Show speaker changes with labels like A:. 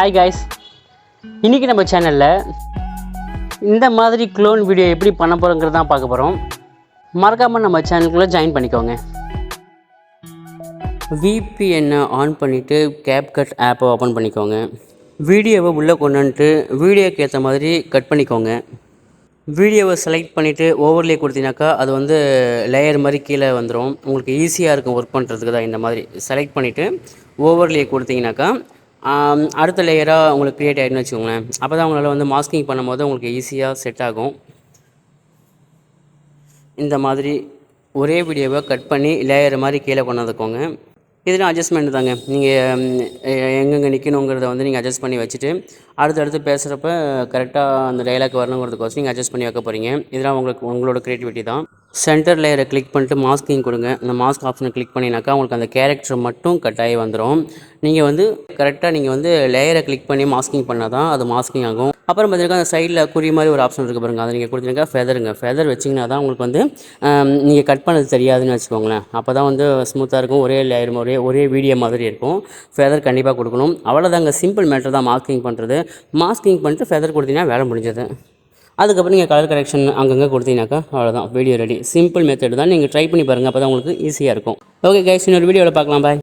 A: Hi guys இன்றைக்கி நம்ம சேனலில் இந்த மாதிரி க்ளோன் வீடியோ எப்படி பண்ண போகிறோங்கிறது தான் பார்க்க போகிறோம் மறக்காமல் நம்ம சேனலுக்குள்ளே ஜாயின் பண்ணிக்கோங்க. விபிஎன்னை ஆன் பண்ணிவிட்டு கேப்கட் ஆப்பை ஓப்பன் பண்ணிக்கோங்க. வீடியோவை உள்ளே கொண்டு வந்துட்டு வீடியோக்கு ஏற்ற மாதிரி கட் பண்ணிக்கோங்க. வீடியோவை செலக்ட் பண்ணிவிட்டு ஓவர்லே கொடுத்தீங்கன்னாக்கா அது வந்து லேயர் மாதிரி கீழே வந்துடும் உங்களுக்கு ஈஸியாக இருக்கும் ஒர்க் பண்ணுறதுக்கு தான் இந்த மாதிரி செலக்ட் பண்ணிவிட்டு ஓவர்லே கொடுத்தீங்கன்னாக்கா அடுத்த லேயராக உங்களுக்கு க்ரியேட் ஆகிடுன்னு வச்சுக்கோங்களேன். அப்போ தான் உங்களால் வந்து மாஸ்கிங் பண்ணும்போது உங்களுக்கு ஈஸியாக செட் ஆகும். இந்த மாதிரி ஒரே வீடியோவை கட் பண்ணி லேயர் மாதிரி கீழே கொண்டு வந்துக்கோங்க. இதெல்லாம் அட்ஜஸ்ட்மெண்ட் தாங்க. நீங்கள் எங்கெங்கே நிற்கணுங்கிறத வந்து நீங்கள் அட்ஜஸ்ட் பண்ணி வச்சுட்டு அடுத்தடுத்து பேசுகிறப்ப கரெக்டாக அந்த டைலாக் வரணுங்கிறதுக்கோசம் நீங்கள் அட்ஜஸ்ட் பண்ணி வைக்க போகிறீங்க இதெல்லாம் உங்களுக்கு உங்களோட க்ரியேட்டிவிட்டி தான். சென்டர் லேயரை கிளிக் பண்ணிட்டு மாஸ்கிங் கொடுங்க. அந்த மாஸ்க் ஆப்ஷனை கிளிக் பண்ணினாக்கா உங்களுக்கு அந்த கேரக்டர் மட்டும் கட் ஆகி வந்துடும் நீங்கள் வந்து கரெக்டாக நீங்கள் வந்து லேயரை கிளிக் பண்ணி மாஸ்கிங் பண்ணால் தான் அது மாஸ்கிங் ஆகும். அப்புறம் பார்த்தீங்கன்னா அந்த சைடில் குறி மாதிரி ஒரு ஆப்ஷன் இருக்குது பாருங்கள் அதை நீங்கள் கொடுத்தீங்கன்னா ஃபெதருங்க ஃபெதர் வச்சிங்கன்னா தான் உங்களுக்கு வந்து நீங்கள் கட் பண்ணது தெரியாதுன்னு வச்சுக்கோங்களேன். அப்போ தான் வந்து ஸ்மூத்தாக இருக்கும். ஒரே லேயர் ஒரே ஒரே வீடியோ மாதிரி இருக்கும். ஃபெதர் கண்டிப்பாக கொடுக்கணும். அவ்வளோதாங்க சிம்பிள் மேட்டர் தான் மாஸ்கிங் பண்ணுறது மாஸ்கிங் பண்ணிட்டு ஃபெதர் கொடுத்தீங்கன்னா வேலை முடிஞ்சது. அதுக்கப்புறம் நீங்கள் கலர் கரெக்ஷன் அங்கங்கே கொடுத்தீங்கனாக்கா அவ்வளோதான் வீடியோ ரெடி சிம்பிள் மெத்தட் தான். நீங்கள் ட்ரை பண்ணி பாருங்கள் அப்போ தான் உங்களுக்கு ஈஸியாக இருக்கும். ஓகே கைஸ் இன்னொரு வீடியோவில் பார்க்கலாம். பாய்